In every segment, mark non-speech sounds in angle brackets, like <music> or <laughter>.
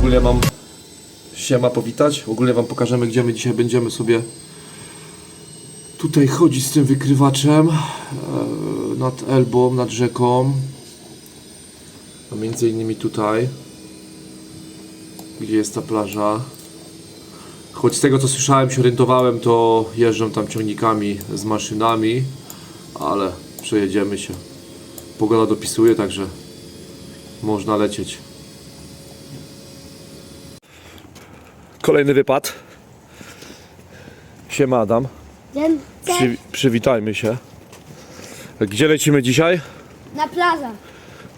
Ogólnie mam siema powitać. Ogólnie wam pokażemy, gdzie my dzisiaj będziemy sobie tutaj chodzić z tym wykrywaczem e, nad Elbą, nad rzeką. A między innymi tutaj, gdzie jest ta plaża. Choć z tego co słyszałem, się orientowałem, to jeżdżą tam ciągnikami z maszynami, ale przejedziemy się. Pogoda dopisuje, także można lecieć. Kolejny wypad. Siema Adam. Przy, przywitajmy się. Gdzie lecimy dzisiaj? na plażę.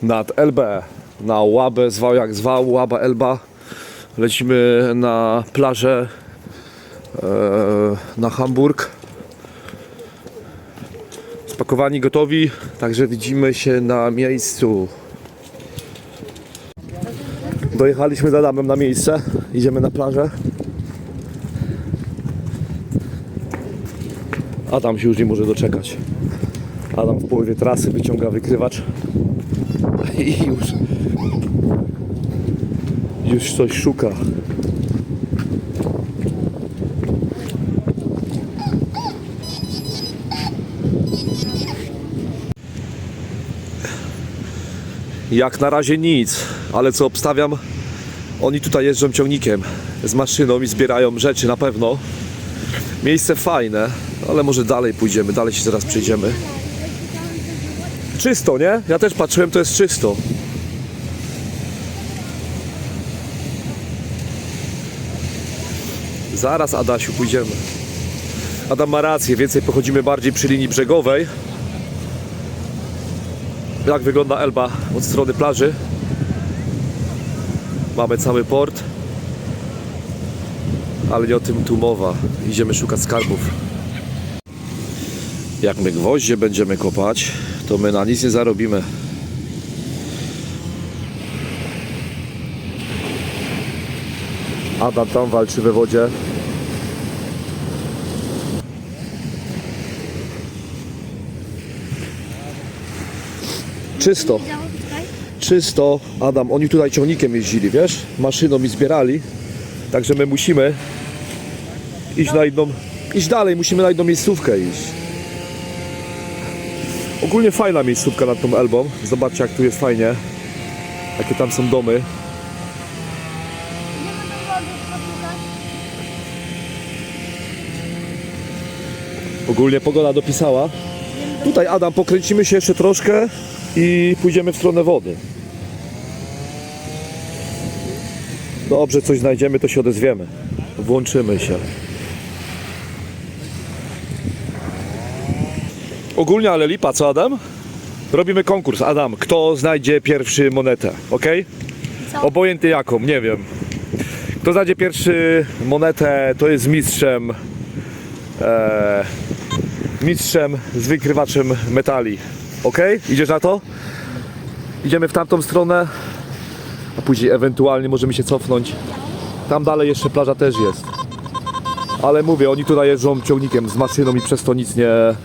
Nad Elbę. Na Łabę, zwał jak zwał, Łaba Elba. Lecimy na plażę e, na Hamburg. Spakowani, gotowi, także widzimy się na miejscu. Dojechaliśmy z Adamem na miejsce. Idziemy na plażę. Adam się już nie może doczekać. Adam w połowie trasy wyciąga wykrywacz i już już coś szuka. Jak na razie nic, ale co obstawiam, oni tutaj jeżdżą ciągnikiem z maszyną i zbierają rzeczy na pewno. Miejsce fajne, ale może dalej pójdziemy, dalej się zaraz przejdziemy. Czysto, nie? Ja też patrzyłem, to jest czysto. Zaraz, Adasiu, pójdziemy. Adam ma rację, więcej pochodzimy bardziej przy linii brzegowej. Jak wygląda Elba od strony plaży? Mamy cały port. Ale nie o tym tu mowa. Idziemy szukać skarbów. Jak my gwoździe będziemy kopać, to my na nic nie zarobimy. Adam tam walczy we wodzie. Czysto? Czysto. Adam, oni tutaj ciągnikiem jeździli, wiesz? Maszyną i zbierali. Także my musimy iść na jedną, iść dalej, musimy na jedną miejscówkę iść. Ogólnie fajna miejscówka nad tą Elbą. Zobaczcie jak tu jest fajnie. Jakie tam są domy. Ogólnie pogoda dopisała. Tutaj Adam, pokręcimy się jeszcze troszkę i pójdziemy w stronę wody. Dobrze, coś znajdziemy, to się odezwiemy. Włączymy się. Ogólnie, ale lipa, co Adam? Robimy konkurs. Adam, kto znajdzie pierwszy monetę, ok? Co? Obojętnie jaką, nie wiem. Kto znajdzie pierwszy monetę, to jest mistrzem. E, mistrzem z wykrywaczem metali. Ok? Idziesz na to? Idziemy w tamtą stronę, a później ewentualnie możemy się cofnąć. Tam dalej jeszcze plaża też jest. Ale mówię, oni tutaj jeżdżą ciągnikiem z maszyną i przez to nic nie, e,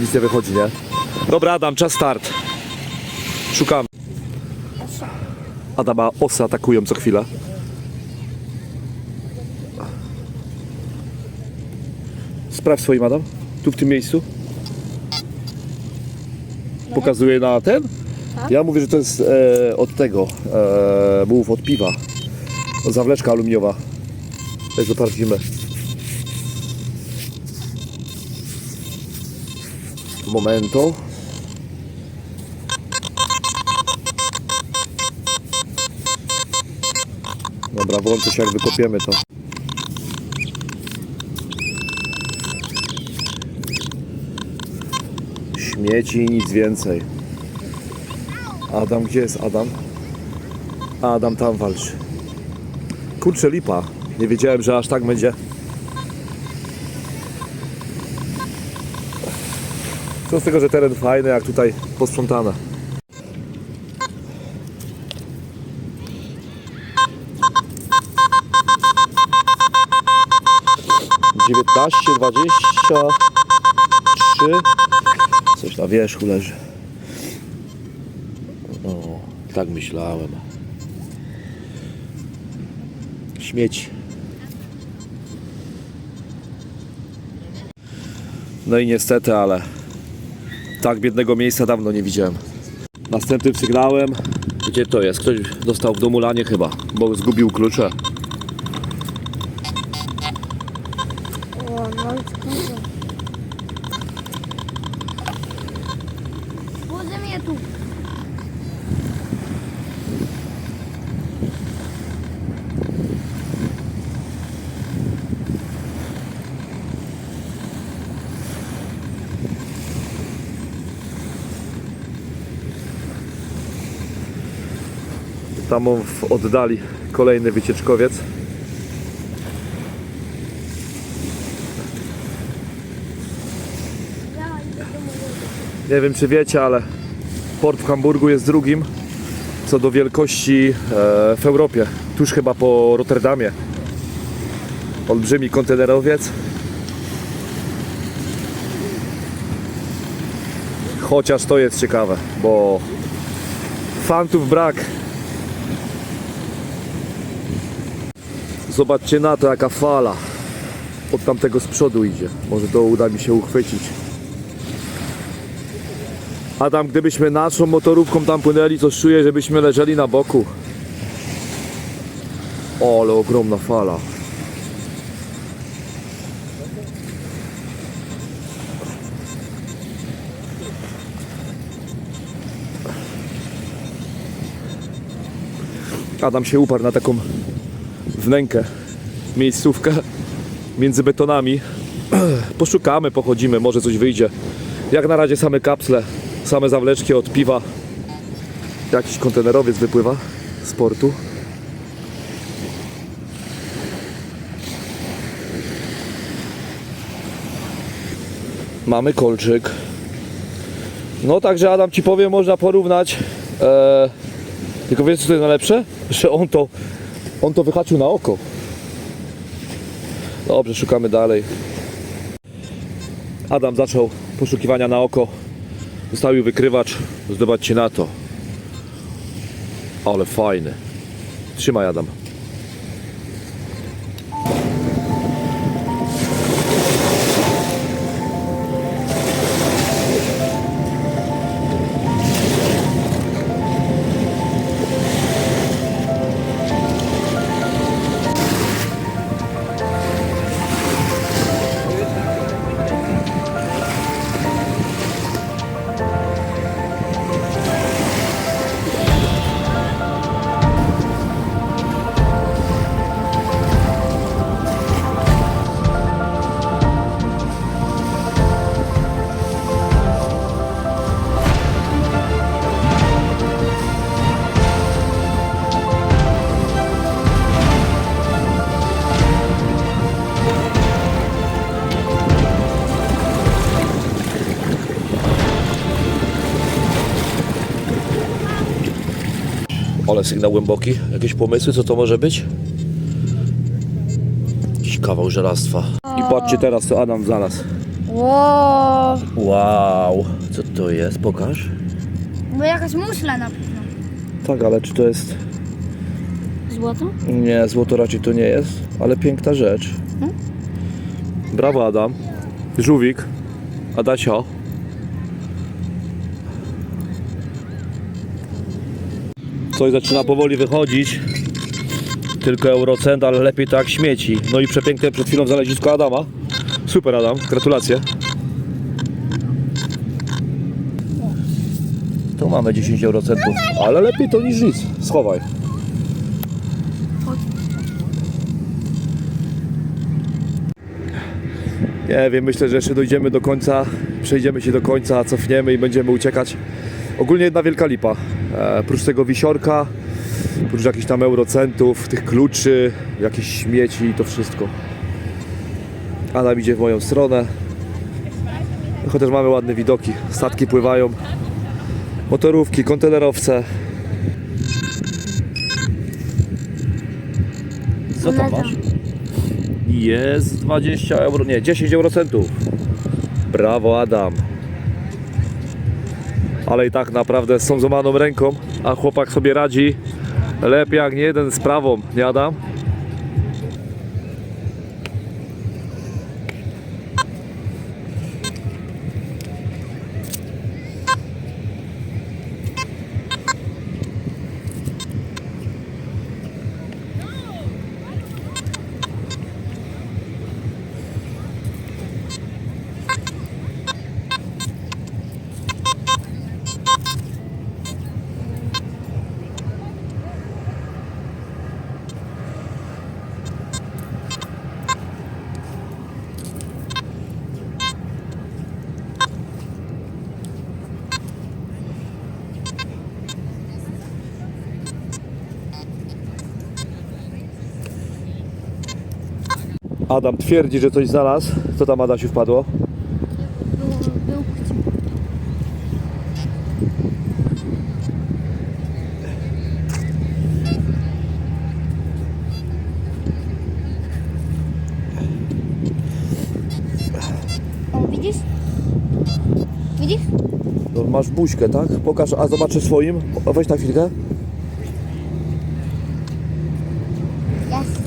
nic nie wychodzi, nie? Dobra Adam, czas start. Szukamy. Adama osy atakują co chwilę. Sprawdź swoim Adam. Tu w tym miejscu. Pokazuje na ten? Ja mówię, że to jest e, od tego. E, mów od piwa. Zawleczka aluminiowa. Weź zobaczymy. Momento. Dobra, włączę się jak wykopiemy to. Śmieci i nic więcej. Adam, gdzie jest Adam? Adam tam walczy. Kurczę lipa. Nie wiedziałem, że aż tak będzie. Co z tego, że teren fajny, jak tutaj posprzątane. Dziewiętnaście, dwadzieścia trzy. Coś na wierzchu leży. O, tak myślałem. śmieci. No i niestety, ale tak biednego miejsca dawno nie widziałem. Następnym sygnałem, gdzie to jest? Ktoś dostał w domu lanie chyba, bo zgubił klucze. O, no i co? Włożę mnie tu. Tam w oddali kolejny wycieczkowiec. Nie wiem czy wiecie, ale port w Hamburgu jest drugim co do wielkości e, w Europie. Tuż chyba po Rotterdamie. Olbrzymi kontenerowiec. Chociaż to jest ciekawe, bo fantów brak. Zobaczcie na to, jaka fala od tamtego z przodu idzie. Może to uda mi się uchwycić. Adam, gdybyśmy naszą motorówką tam płynęli, to czuję, żebyśmy leżeli na boku. O, ale ogromna fala. Adam się uparł na taką wnękę, miejscówkę między betonami. <clears throat> Poszukamy, pochodzimy, może coś wyjdzie. Jak na razie same kapsle, same zawleczki od piwa. Jakiś kontenerowiec wypływa z portu. Mamy kolczyk. No także Adam ci powiem, można porównać. E, tylko wiesz co to jest najlepsze? <laughs> Że on to, on to wyhaczył na oko. Dobrze, szukamy dalej. Adam zaczął poszukiwania na oko. Zostawił wykrywacz. Zobaczcie na to. Ale fajny. Trzymaj Adam. Ale sygnał głęboki. Jakieś pomysły, co to może być? Jakiś kawał żelastwa. I patrzcie teraz, co Adam znalazł. Ło, Wow, co to jest? Pokaż. bo jakaś muszla na pewno. Tak, ale czy to jest... Złoto? Nie, złoto raczej to nie jest, ale piękna rzecz. Brawo Adam. Żółwik. Adasio. Coś zaczyna powoli wychodzić. Tylko eurocent, ale lepiej tak śmieci. No i przepiękne przed chwilą znalezisko Adama. Super Adam, gratulacje. Tu mamy 10 eurocentów, ale lepiej to niż nic. Schowaj. Nie wiem, myślę, że jeszcze dojdziemy do końca, przejdziemy się do końca, cofniemy i będziemy uciekać. Ogólnie jedna wielka lipa. E, prócz tego wisiorka, prócz jakichś tam eurocentów, tych kluczy, jakieś śmieci i to wszystko. Adam idzie w moją stronę. Chociaż mamy ładne widoki. Statki pływają. Motorówki, kontenerowce. Co tam masz? Jest 20 euro, nie, 10 eurocentów. Brawo Adam. Ale i tak naprawdę z tą złamaną ręką, a chłopak sobie radzi lepiej jak nie jeden z prawą, nie Adam? Adam twierdzi, że coś znalazł. Co tam Adasiu wpadło? O, widzisz? Widzisz? No, masz buźkę, tak? Pokaż, a zobaczę swoim. Weź na chwilkę. Jest.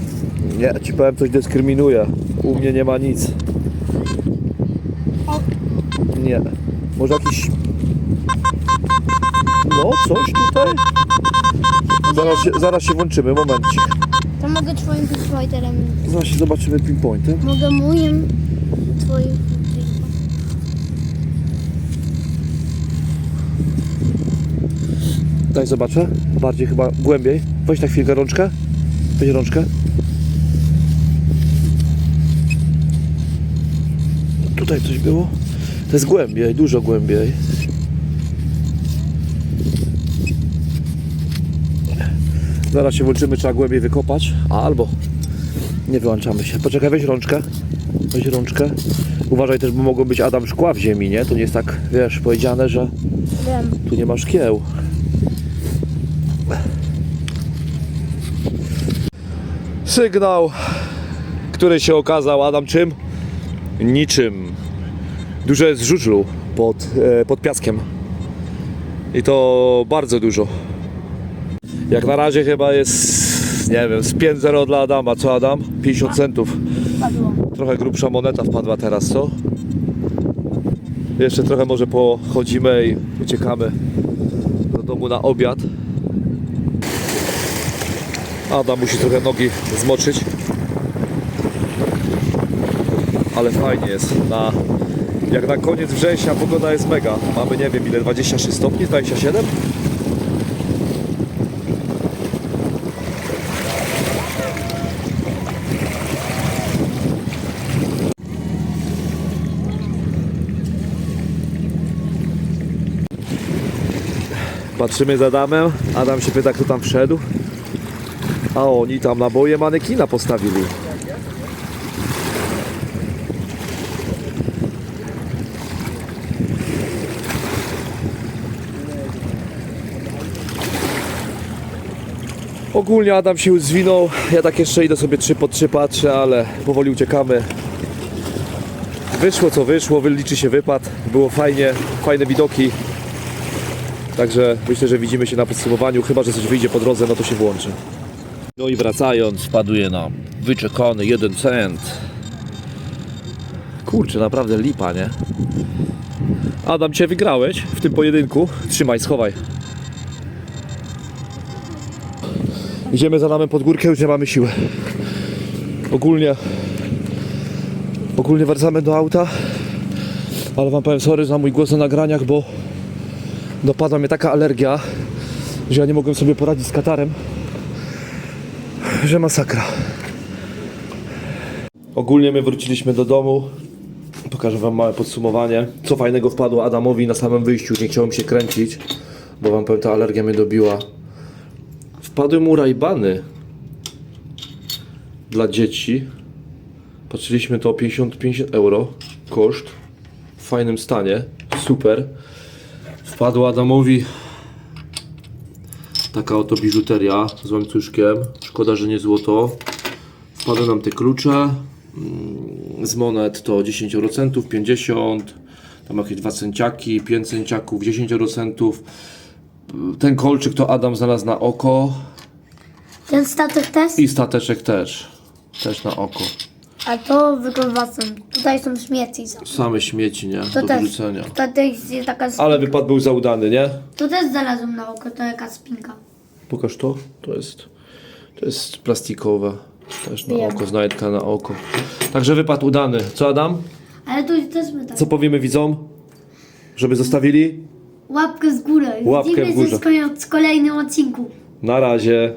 Nie, ci powiem, coś dyskryminuje. U mnie nie ma nic. Nie. Może jakiś... No, coś tutaj? Zaraz się, zaraz się włączymy, momencik. to mogę twoim pinpointerem. Zaraz się zobaczymy pinpointem. Mogę moim, twoim. Daj zobaczę. Bardziej chyba głębiej. Weź na chwilkę rączkę. Weź rączkę. Tutaj coś było. To jest głębiej, dużo głębiej. Zaraz się włączymy, trzeba głębiej wykopać. A, albo nie wyłączamy się. Poczekaj, weź rączkę. Weź rączkę. Uważaj też, bo mogą być Adam szkła w ziemi, nie? To nie jest tak, wiesz, powiedziane, że Wiem. tu nie ma szkieł. Sygnał, który się okazał, Adam, czym? Niczym. Dużo jest żużlu pod, e, pod piaskiem. I to bardzo dużo. Jak na razie chyba jest, nie wiem, z 5-0 dla Adama. Co Adam? 50 centów. Trochę grubsza moneta wpadła teraz, co? Jeszcze trochę może pochodzimy i uciekamy do domu na obiad. Adam musi trochę nogi zmoczyć. Ale fajnie jest. Na, jak na koniec września pogoda jest mega. Mamy nie wiem ile, 26 stopni, 27? Patrzymy za Adamem. Adam się pyta, kto tam wszedł. A oni tam na boje manekina postawili. Ogólnie Adam się już zwinął. Ja tak jeszcze idę sobie trzy po trzy patrzę, ale powoli uciekamy. Wyszło co wyszło, wyliczy się wypad. Było fajnie, fajne widoki. Także myślę, że widzimy się na podsumowaniu. Chyba, że coś wyjdzie po drodze, no to się włączy. No i wracając, wpaduje nam wyczekany jeden cent. Kurczę, naprawdę lipa, nie? Adam, cię wygrałeś w tym pojedynku. Trzymaj, schowaj. Idziemy za namem pod górkę, już nie mamy siły. Ogólnie ogólnie wracamy do auta. Ale wam powiem sorry za mój głos na nagraniach, bo dopadła mnie taka alergia, że ja nie mogłem sobie poradzić z katarem, że masakra. Ogólnie my wróciliśmy do domu. Pokażę wam małe podsumowanie. Co fajnego wpadło Adamowi na samym wyjściu, nie chciałem się kręcić, bo wam powiem, ta alergia mnie dobiła. Wpadły mu rajbany dla dzieci. Patrzyliśmy to 50-50 euro koszt. W fajnym stanie. Super. Wpadła Adamowi taka oto biżuteria z łańcuszkiem. Szkoda, że nie złoto. Wpadły nam te klucze. Mm, Z monet to 10 eurocentów, 50, tam jakieś 2 cenciaki, 5 cenciaków, 10 eurocentów. Ten kolczyk to Adam znalazł na oko Ten statek też? i stateczek też. Też na oko. A to wygrywacem. Tutaj są śmieci. Same śmieci, nie? To Do też. wyrzucenia. To też jest taka spinka. Ale wypad był zaudany, nie? To też znalazłem na oko, to jaka spinka. Pokaż to. To jest, to jest plastikowe. Też na Wiem. oko, znajdka na oko. Także wypad udany. Co Adam? Ale tu też my tak. Co powiemy widzom? Żeby zostawili? Łapkę z góry. Łapkę w Widzimy się górze. z kolei- w kolejnym odcinku. Na razie.